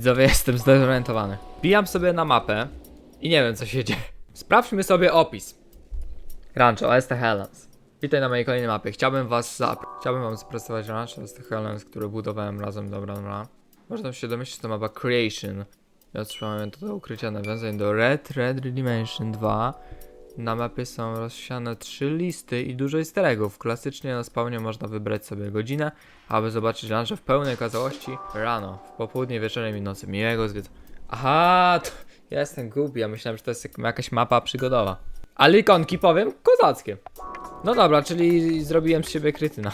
Widzowie, jestem zdezorientowany. Bijam sobie na mapę i nie wiem co się dzieje. Sprawdźmy sobie opis. Rancho Este Helens. Witaj na mojej kolejnej mapie. Chciałbym was zap... Chciałbym wam zaprezentować Rancho Este Helens, które budowałem razem, dobra, dobra. Można się domyślić, że to mapa Creation. Ja otrzymałem to do ukrycia nawiązań do Red Red Dimension 2. Na mapie są rozsiane trzy listy i dużo easter. Klasycznie na spawnie można wybrać sobie godzinę, aby zobaczyć lunch w pełnej okazałości rano, w popołudnie, wieczorem i nocy. Miłego zwiedz... Aha, to ja jestem głupi, ja myślałem, że to jest jak- jakaś mapa przygodowa. Ale ikonki, powiem, kozackie. No dobra, czyli zrobiłem z siebie krytyna.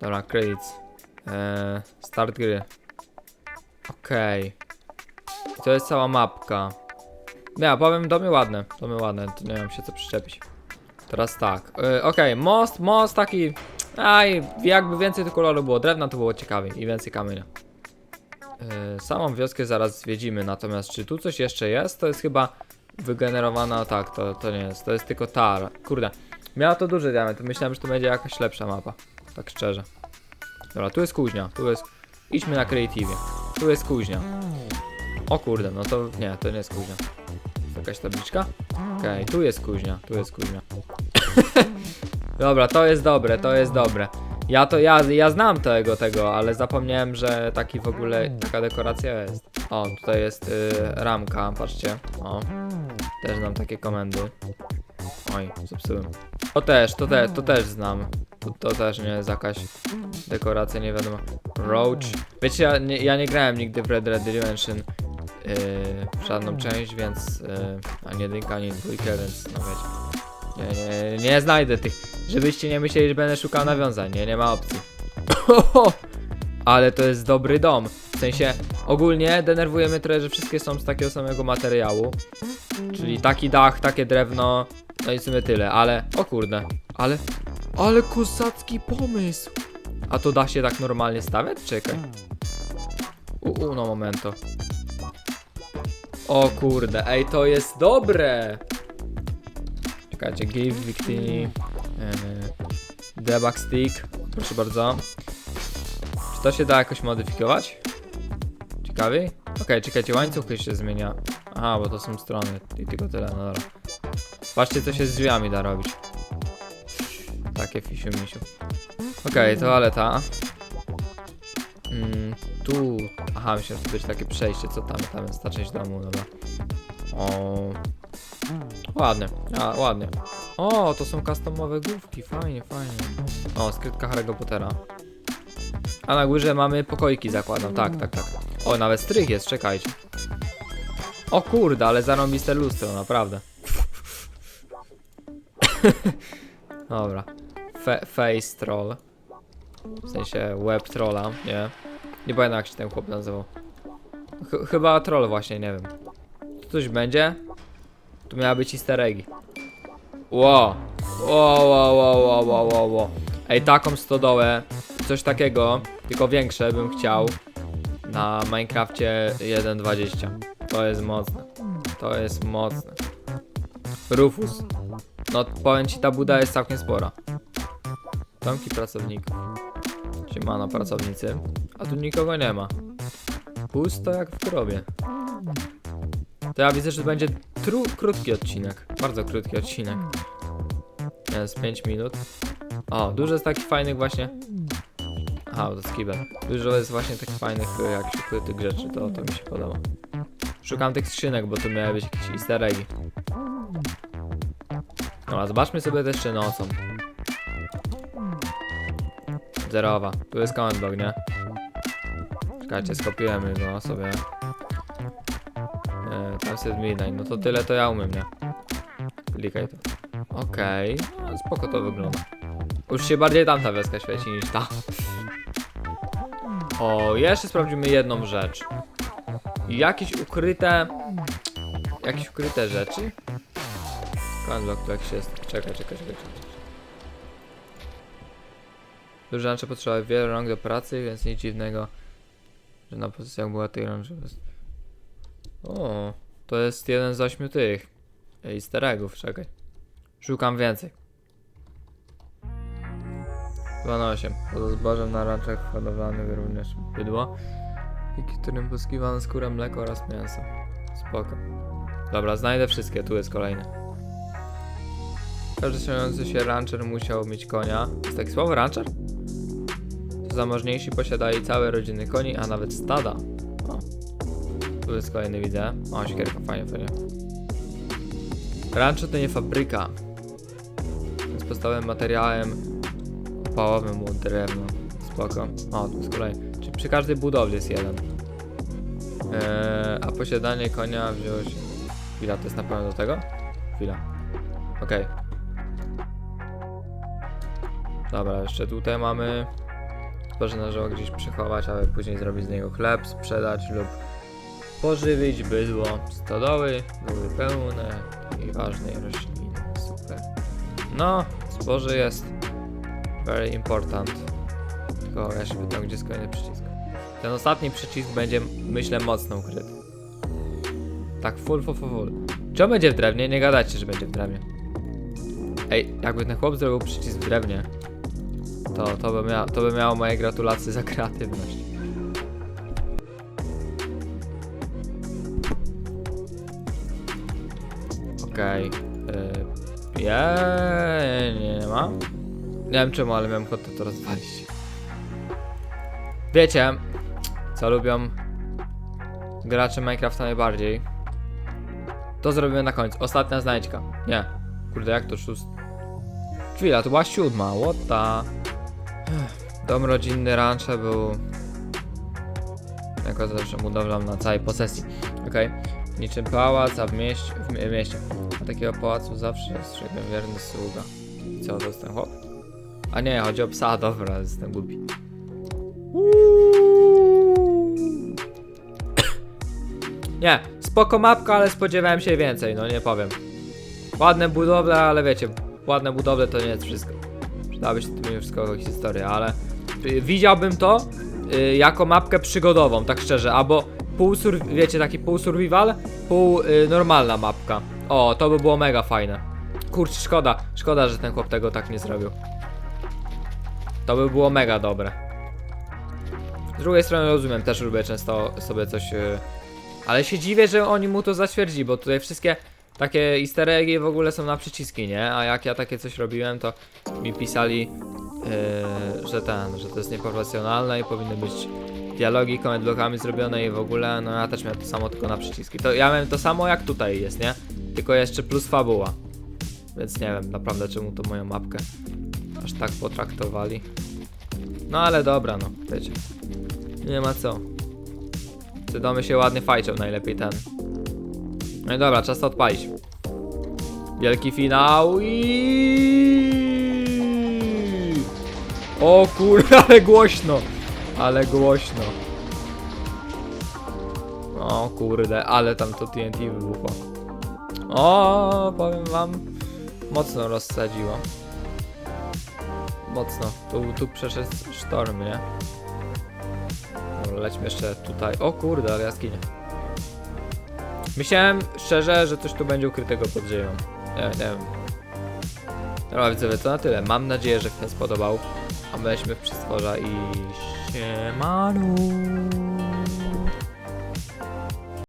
Dobra, credits. Eee, start gry. Okej. I to jest cała mapka. Ja powiem, domy ładne, domy ładne, to nie mam się co przyczepić. Teraz tak, yy, okej, most, most taki, aj, jakby więcej tu koloru było drewna, to było ciekawiej i więcej kamienia. Yy, samą wioskę zaraz zwiedzimy, natomiast czy tu coś jeszcze jest? To jest chyba wygenerowana, tak, to, to nie jest, to jest tylko tar. Kurde, miała to duży diament, myślałem, że to będzie jakaś lepsza mapa, tak szczerze. Dobra, tu jest kuźnia, tu jest, idźmy na creative. Tu jest kuźnia. O kurde, no to nie, to nie jest kuźnia. Jakaś tabliczka? Okej, tu jest kuźnia, tu jest kuźnia. Dobra, to jest dobre, to jest dobre. Ja to, ja, ja znam tego, tego, ale zapomniałem, że taki w ogóle, taka dekoracja jest. O, tutaj jest y, ramka, patrzcie. O, też znam takie komendy. Oj, zepsułem. To też, to, te, to też znam. To, to też nie jest jakaś dekoracja, nie wiadomo. Roach. Wiecie, ja nie, ja nie grałem nigdy w Red Red Dimension w żadną część, więc yy, ani jedynka, ani dwójkę, więc no wiecie. Nie, nie, nie znajdę tych. Żebyście nie myśleli, że będę szukał nawiązań, nie, nie ma opcji. Ale to jest dobry dom. W sensie, ogólnie denerwuje mnie trochę, że wszystkie są z takiego samego materiału. Czyli taki dach, takie drewno, no i w sumie tyle, ale... O kurde, ale... Ale kozacki pomysł! A to da się tak normalnie stawiać? Czekaj. U, u, no momento. O kurde, ej, to jest dobre! Czekajcie, give victini... Yy, debug stick, proszę bardzo. Czy to się da jakoś modyfikować? Ciekawiej? Okej, czekajcie, łańcuchy się zmienia. Aha, bo to są strony i tylko tyle, no dobra. Patrzcie, co się z drzwiami da robić. Takie fisiu misiu. Okej, toaleta. Mm, tu. Aha, myślałem, że to będzie takie przejście. Co tam? Tam jest ta część domu, dobra. O. Ładnie, a, ładnie. O, to są customowe główki, fajnie, fajnie. O, skrytka Harry'ego Pottera. A na górze mamy pokoiki, zakładam, tak, tak, tak. O, nawet strych jest, czekajcie. O kurde, ale zarąbiste lustro, naprawdę. Dobra. Fe face troll. W sensie web trolla, nie? Nie pamiętam jak się ten chłop nazywał. Ch chyba troll właśnie, nie wiem. Tu coś będzie? Tu miała być easter eggi. Ło, ło, ło, ło, ło, ło, ło. Ej, taką stodołę, coś takiego, tylko większe bym chciał na Minecrafcie 1.20. To jest mocne. To jest mocne. Rufus. No powiem ci, ta buda jest całkiem spora. Domki pracowników. Siemano pracownicy. A tu nikogo nie ma. Pusto jak w grobie. To ja widzę, że będzie tru krótki odcinek. Bardzo krótki odcinek. Jest 5 minut. O, dużo jest takich fajnych właśnie. Aha, to skibel. Dużo jest właśnie takich fajnych y, jakichś ukrytych rzeczy, to, to mi się podoba. Szukam tych skrzynek, bo tu miały być jakieś easter eggi. Dobra, zobaczmy sobie to jeszcze nocą. Zerowa. Tu jest comment block, nie? Czekajcie, skopiujemy go sobie. E, tam jest midnight, no to tyle to ja umiem, nie? Klikaj to. Okej, no, spoko to wygląda. Już się bardziej tamta wioska świeci niż ta. O, jeszcze sprawdzimy jedną rzecz. Jakieś ukryte... Jakieś ukryte rzeczy? Handlock tu jakiś jest. Czekaj, czekaj, czekaj, czekaj. Duże rancze potrzebowały wiele rąk do pracy, więc nic dziwnego, że na pozycjach była tych rąk. O, to jest jeden z ośmiu tych easter eggów, czekaj. Szukam więcej. Chyba na 8. Poza zbożem na ranczach hodowlanych również bydło. Dzięki którym pozyskiwano skórę, mleko oraz mięso. Spoko. Dobra, znajdę wszystkie, tu jest kolejny. Każdy ściągający się rancher musiał mieć konia. Jest takie słowo rancher? Zamożniejsi posiadali całe rodziny koni, a nawet stada. O. Tu jest kolejny, widzę. O, siekierka, fajnie, fajnie. Rancho to nie fabryka. Więc podstawowym materiałem opałowym było drewno. Spoko. O, tu jest kolejny. Czyli przy każdej budowli jest jeden. Eee, a posiadanie konia wzięło się... Chwila, to jest na pewno do tego? Chwila. Okej. Dobra, jeszcze tutaj mamy... Zboże należało gdzieś przechować, aby później zrobić z niego chleb, sprzedać lub pożywić bydło. Stodoły były pełne i ważnej rośliny. Super. No, zboże jest very important. Tylko ja się pytam, gdzie kolejny przycisk. Ten ostatni przycisk będzie, myślę, mocno ukryty. Tak, full, full, full, full. Czy on będzie w drewnie? Nie gadajcie, że będzie w drewnie. Ej, jakby ten chłop zrobił przycisk w drewnie, to, to, by, mia to by miało moje gratulacje za kreatywność. Okej. Okay. Nie, nie, nie ma. Nie wiem czemu, ale miałem ochotę to rozwalić. Wiecie, co lubią gracze Minecrafta najbardziej? To zrobimy na końcu. Ostatnia znajdźka. Nie. Kurde, jak to szóst... Chwila, to była siódma. What the... Dom rodzinny rancze był... Jako zawsze budowlą na całej posesji. Okej. Niczym pałac, a w mieście... W mie- mieście. A takiego pałacu zawsze strzegłem wierny sługa. Co, to jest ten chłop? A nie, chodzi o psa, dobra, jestem głupi. Nie, spoko mapka, ale spodziewałem się więcej, no nie powiem. Ładne budowle, ale wiecie, ładne budowle to nie jest wszystko. Przydałaby się wszystko historia, ale y, widziałbym to y, jako mapkę przygodową, tak szczerze, albo pół wiecie, taki pół survival, pół y, normalna mapka. O, to by było mega fajne. Kurczę, szkoda, szkoda, że ten chłop tego tak nie zrobił. To by było mega dobre. Z drugiej strony rozumiem, też lubię często sobie coś. Yy... Ale się dziwię, że oni mu to zatwierdzi, bo tutaj wszystkie takie easter eggi w ogóle są na przyciski, nie? A jak ja takie coś robiłem, to mi pisali, yy, że ten, że to jest nieprofesjonalne i powinny być dialogi comment zrobione i w ogóle, no ja też miałem to samo, tylko na przyciski. To ja miałem to samo jak tutaj jest, nie? Tylko jeszcze plus fabuła. Więc nie wiem naprawdę czemu to moją mapkę aż tak potraktowali. No ale dobra, no, wiecie. Nie ma co. Te domy się ładnie fajczą, najlepiej ten. No i dobra, czas to odpalić. Wielki finał i O kurde, ale głośno! Ale głośno. O kurde, ale tam to TNT wybuchło. O, powiem wam, mocno rozsadziło. Mocno. Tu, tu przeszedł sztorm, nie? Lećmy jeszcze tutaj. O kurde, ale jaskinie. Myślałem szczerze, że coś tu będzie ukrytego pod ziemią. Nie, nie wiem. Dobra, widzowie, to na tyle. Mam nadzieję, że film spodobał. A my lecimy w przystworza i... Siemanu.